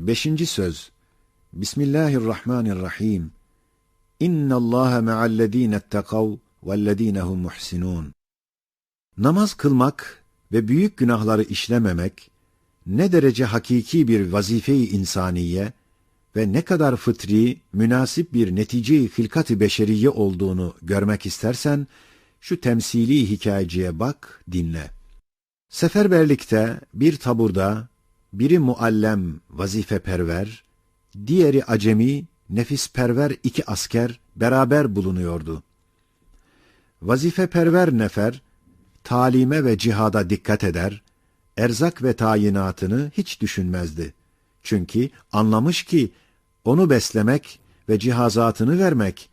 Beşinci söz. Bismillahirrahmanirrahim. İnna Allaha ma'allezine ettekav vellezine hum muhsinun. Namaz kılmak ve büyük günahları işlememek ne derece hakiki bir vazife-i insaniye ve ne kadar fıtri, münasip bir netice-i hilkat-ı beşeriye olduğunu görmek istersen, şu temsili hikayeciye bak, dinle. Seferberlikte bir taburda biri muallem, vazifeperver, diğeri acemi, nefisperver iki asker beraber bulunuyordu. Vazifeperver nefer, talime ve cihada dikkat eder, erzak ve tayinatını hiç düşünmezdi. Çünkü anlamış ki onu beslemek ve cihazatını vermek,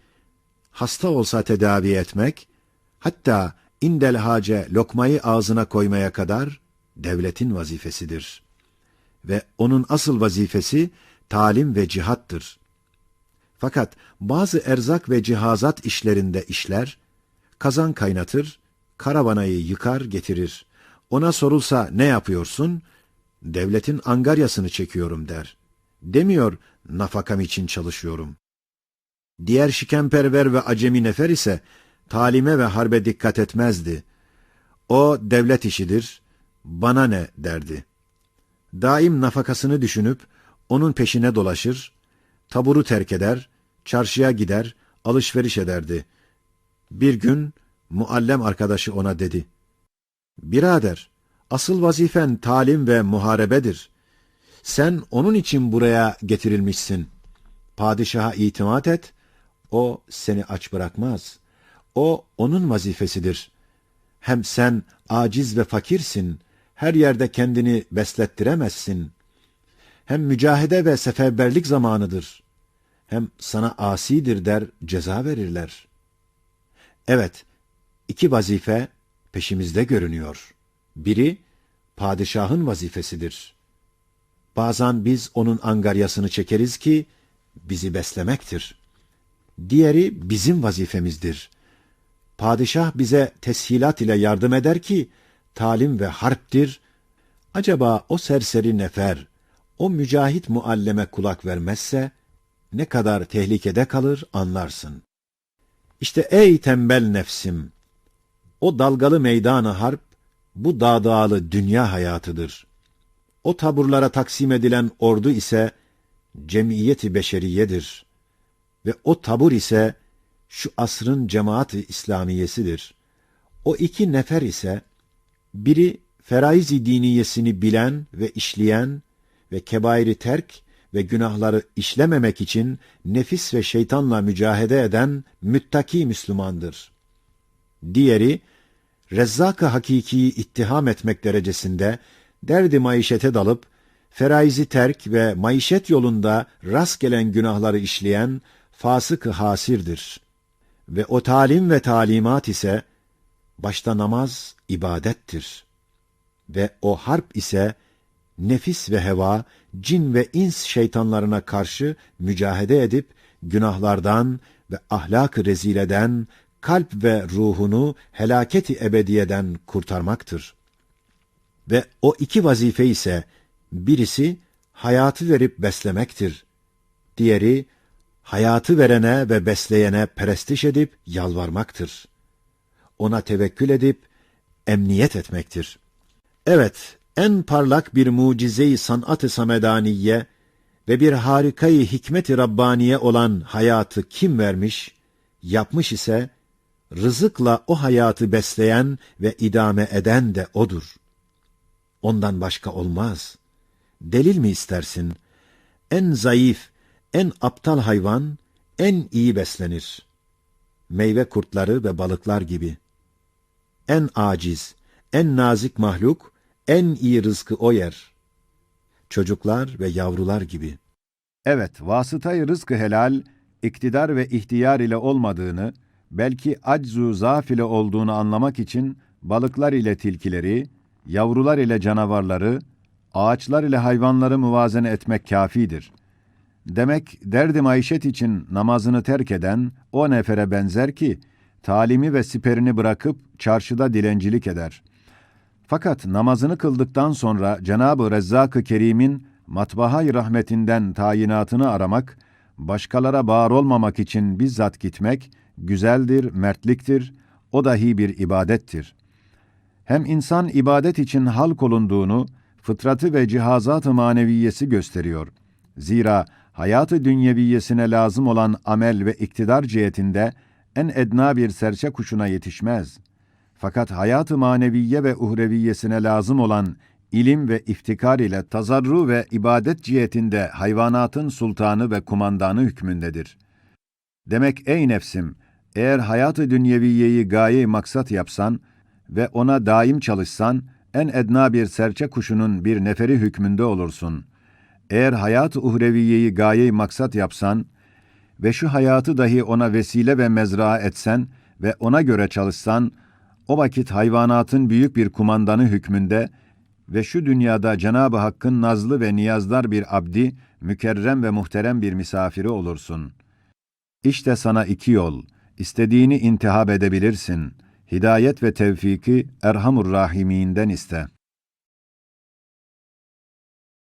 hasta olsa tedavi etmek, hatta indel hace lokmayı ağzına koymaya kadar devletin vazifesidir. Ve onun asıl vazifesi talim ve cihattır. Fakat bazı erzak ve cihazat işlerinde işler, kazan kaynatır, karavanayı yıkar getirir. Ona sorulsa ne yapıyorsun? Devletin angaryasını çekiyorum der. Demiyor, nafakam için çalışıyorum. Diğer şikemperver ve acemi nefer ise, talime ve harbe dikkat etmezdi. O devlet işidir, bana ne derdi. Daim nafakasını düşünüp, onun peşine dolaşır, taburu terk eder, çarşıya gider, alışveriş ederdi. Bir gün, muallem arkadaşı ona dedi, Birader, asıl vazifen talim ve muharebedir. Sen onun için buraya getirilmişsin. Padişaha itimat et, o seni aç bırakmaz. O onun vazifesidir. Hem sen aciz ve fakirsin, her yerde kendini beslettiremezsin. Hem mücahede ve seferberlik zamanıdır. Hem sana asidir der, ceza verirler. Evet, iki vazife peşimizde görünüyor. Biri, padişahın vazifesidir. Bazen biz onun angaryasını çekeriz ki, bizi beslemektir. Diğeri bizim vazifemizdir. Padişah bize teshilat ile yardım eder ki, talim ve harptir. Acaba o serseri nefer, o mücahit mualleme kulak vermezse, ne kadar tehlikede kalır anlarsın. İşte ey tembel nefsim, o dalgalı meydanı harp, bu dağdağlı dünya hayatıdır. O taburlara taksim edilen ordu ise, cemiyeti beşeriyedir. Ve o tabur ise, şu asrın cemaat-i İslamiyesidir. O iki nefer ise, biri feraiz-i diniyesini bilen ve işleyen ve kebairi terk ve günahları işlememek için nefis ve şeytanla mücahede eden müttaki Müslümandır. Diğeri, Rezzak-ı Hakiki'yi ittiham etmek derecesinde derdi maişete dalıp, feraizi terk ve maişet yolunda rast gelen günahları işleyen fasık-ı hasirdir. Ve o talim ve talimat ise, başta namaz ibadettir. Ve o harp ise, nefis ve heva, cin ve ins şeytanlarına karşı mücahede edip, günahlardan ve ahlak-ı rezileden, kalp ve ruhunu helaketi ebediyeden kurtarmaktır. Ve o iki vazife ise, birisi hayatı verip beslemektir. Diğeri, hayatı verene ve besleyene perestiş edip yalvarmaktır. Ona tevekkül edip emniyet etmektir. Evet, en parlak bir mucize-i sanat-ı samedaniye ve bir harikayı hikmet-i Rabbaniye olan hayatı kim vermiş, yapmış ise, rızıkla o hayatı besleyen ve idame eden de O'dur. Ondan başka olmaz. Delil mi istersin? En zayıf, en aptal hayvan, en iyi beslenir. Meyve kurtları ve balıklar gibi. En aciz, en nazik mahluk, en iyi rızkı o yer. Çocuklar ve yavrular gibi. Evet, vasıtayı rızkı helal, iktidar ve ihtiyar ile olmadığını, belki aczu zaaf ile olduğunu anlamak için balıklar ile tilkileri, yavrular ile canavarları, ağaçlar ile hayvanları muvazene etmek kafidir. Demek derdi maişet için namazını terk eden o nefere benzer ki, talimi ve siperini bırakıp çarşıda dilencilik eder. Fakat namazını kıldıktan sonra Cenab-ı Rezzak-ı Kerim'in matbahay rahmetinden tayinatını aramak, başkalara bağır olmamak için bizzat gitmek, güzeldir, mertliktir, o dahi bir ibadettir. Hem insan ibadet için halk olunduğunu, fıtratı ve cihazat-ı maneviyesi gösteriyor. Zira hayatı dünyeviyesine lazım olan amel ve iktidar cihetinde en edna bir serçe kuşuna yetişmez. Fakat hayatı maneviye ve uhreviyesine lazım olan ilim ve iftikar ile tazarru ve ibadet cihetinde hayvanatın sultanı ve kumandanı hükmündedir. Demek ey nefsim, eğer hayatı dünyeviyeyi gaye maksat yapsan ve ona daim çalışsan, en edna bir serçe kuşunun bir neferi hükmünde olursun. Eğer hayat-ı uhreviyeyi gaye maksat yapsan ve şu hayatı dahi ona vesile ve mezra etsen ve ona göre çalışsan, o vakit hayvanatın büyük bir kumandanı hükmünde ve şu dünyada Cenab-ı Hakk'ın nazlı ve niyazdar bir abdi, mükerrem ve muhterem bir misafiri olursun. İşte sana iki yol, istediğini intihab edebilirsin. Hidayet ve tevfiki Erhamur Rahiminden iste.''